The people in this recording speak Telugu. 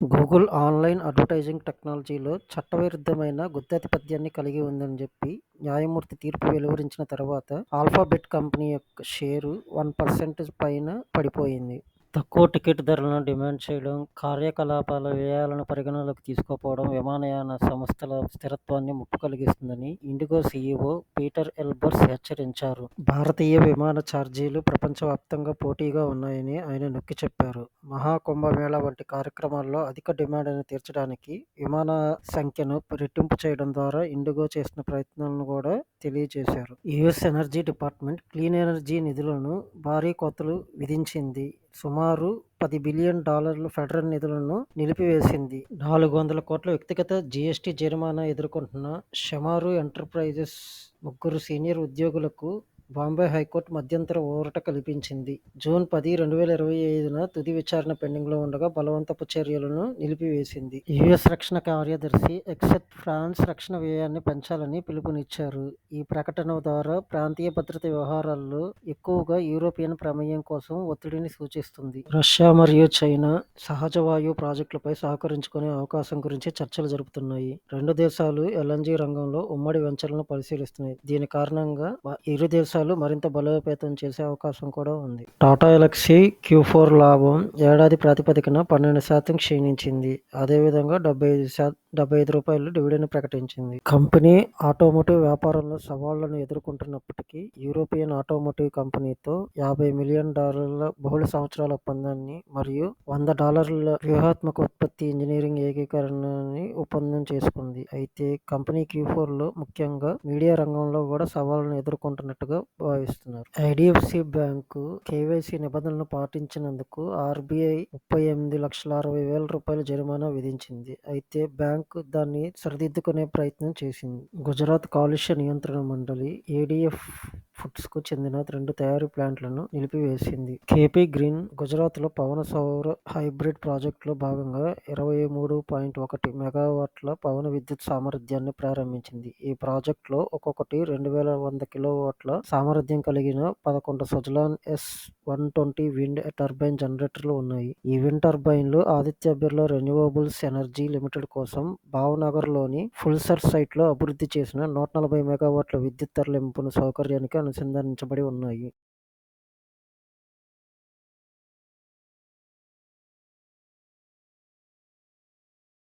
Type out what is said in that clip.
గూగుల్ ఆన్లైన్ అడ్వర్టైజింగ్ టెక్నాలజీలో చట్టవిరుద్ధమైన గుత్తాధిపత్యాన్ని కలిగి ఉందని చెప్పి న్యాయమూర్తి తీర్పు వెలువరించిన తర్వాత ఆల్ఫాబెట్ కంపెనీ యొక్క షేరు వన్ పర్సెంట్ పైన పడిపోయింది. తక్కువ టికెట్ ధరలను డిమాండ్ చేయడం కార్యకలాపాల వ్యయాలను పరిగణనలోకి తీసుకోకపోవడం విమానయాన సంస్థల స్థిరత్వాన్ని ముప్పు కలిగిస్తుందని ఇండిగో సీఈఓ పీటర్ ఎల్బర్స్ హెచ్చరించారు. భారతీయ విమాన ఛార్జీలు ప్రపంచవ్యాప్తంగా పోటీగా ఉన్నాయని ఆయన నొక్కి చెప్పారు. మహాకుంభమేళ వంటి కార్యక్రమాల్లో అధిక డిమాండ్ను తీర్చడానికి విమాన సంఖ్యను రెట్టింపు చేయడం ద్వారా ఇండిగో చేసిన ప్రయత్నాలను కూడా తెలియజేశారు. US energy department clean energy నిధులను భారీ కోతలు విధించింది. సుమారు పది బిలియన్ డాలర్ల ఫెడరల్ నిధులను నిలిపివేసింది. నాలుగు వందల కోట్ల వ్యక్తిగత జీఎస్టీ జరిమానా ఎదుర్కొంటున్న షమారు ఎంటర్ప్రైజెస్ ముగ్గురు సీనియర్ ఉద్యోగులకు బాంబే హైకోర్టు మధ్యంతర ఊరట కల్పించింది. జూన్ పది రెండు వేల ఇరవై ఐదున తుది విచారణ పెండింగ్లో ఉండగా బలవంతపు చర్యలను నిలిపివేసింది. యుఎస్ రక్షణ కార్యదర్శి ఎక్సెట్ ఫ్రాన్స్ రక్షణ వ్యయాన్ని పెంచాలని పిలుపునిచ్చారు. ఈ ప్రకటన ద్వారా ప్రాంతీయ భద్రత వ్యవహారాల్లో ఎక్కువగా యూరోపియన్ ప్రమేయం కోసం ఒత్తిడిని సూచిస్తుంది. రష్యా మరియు చైనా సహజ వాయువు ప్రాజెక్టులపై సహకరించుకునే అవకాశం గురించి చర్చలు జరుపుతున్నాయి. రెండు దేశాలు ఎల్ఎన్జీ రంగంలో ఉమ్మడి వెంచర్లను పరిశీలిస్తున్నాయి. దీని కారణంగా ఇరు దేశాలు మరింత బలోపేతం చేసే అవకాశం కూడా ఉంది. టాటా ఎలక్సీ క్యూ ఫోర్ లాభం ఏడాది ప్రాతిపదికన పన్నెండు శాతం క్షీణించింది. అదేవిధంగా డెబ్బై ఐదు శాతం డెబ్బై ఐదు రూపాయలు డివిడెండ్ ప్రకటించింది. కంపెనీ ఆటోమోటివ్ వ్యాపారంలో సవాళ్ళను ఎదుర్కొంటున్నప్పటికీ యూరోపియన్ ఆటోమోటివ్ కంపెనీతో యాభై మిలియన్ డాలర్ల బహుళ సంవత్సరాల ఒప్పందాన్ని మరియు వంద డాలర్ల వ్యూహాత్మక ఉత్పత్తి ఇంజనీరింగ్ ఏకీకరణని ఒప్పందం చేసుకుంది. అయితే కంపెనీ క్యూ లో ముఖ్యంగా మీడియా రంగంలో కూడా సవాళ్ళను ఎదుర్కొంటున్నట్టుగా భావిస్తున్నారు. ఐడిఎఫ్సి బ్యాంకు కేవైసీ నిబంధనలను పాటించినందుకు ఆర్బీఐ ముప్పై ఎనిమిది లక్షల అరవై వేల రూపాయల జరిమానా విధించింది. అయితే బ్యాంక్ దాన్ని సరిదిద్దుకునే ప్రయత్నం చేసింది. గుజరాత్ కాలుష్య నియంత్రణ మండలి ఏడిఎఫ్ ఫుడ్స్కు చెందిన రెండు తయారీ ప్లాంట్లను నిలిపివేసింది. కేపీ గ్రీన్ గుజరాత్లో పవన సౌర హైబ్రిడ్ ప్రాజెక్టులో భాగంగా ఇరవై మూడు పాయింట్ ఒకటి మెగావాట్ల పవన విద్యుత్ సామర్థ్యాన్ని ప్రారంభించింది. ఈ ప్రాజెక్టులో ఒక్కొక్కటి రెండు వేల వంద కిలోవాట్ల సామర్థ్యం కలిగిన పదకొండు Suzlon S one twenty wind turbine జనరేటర్లు ఉన్నాయి. ఈ wind టర్బైన్లు Aditya Birla renewables energy limited కోసం భావనగర్లోని ఫుల్సర్ సైట్లో అభివృద్ధి చేసిన నూట నలభై మెగావాట్ల విద్యుత్ తరలింపును సౌకర్యానికి అనుసంధానించబడి ఉన్నాయి.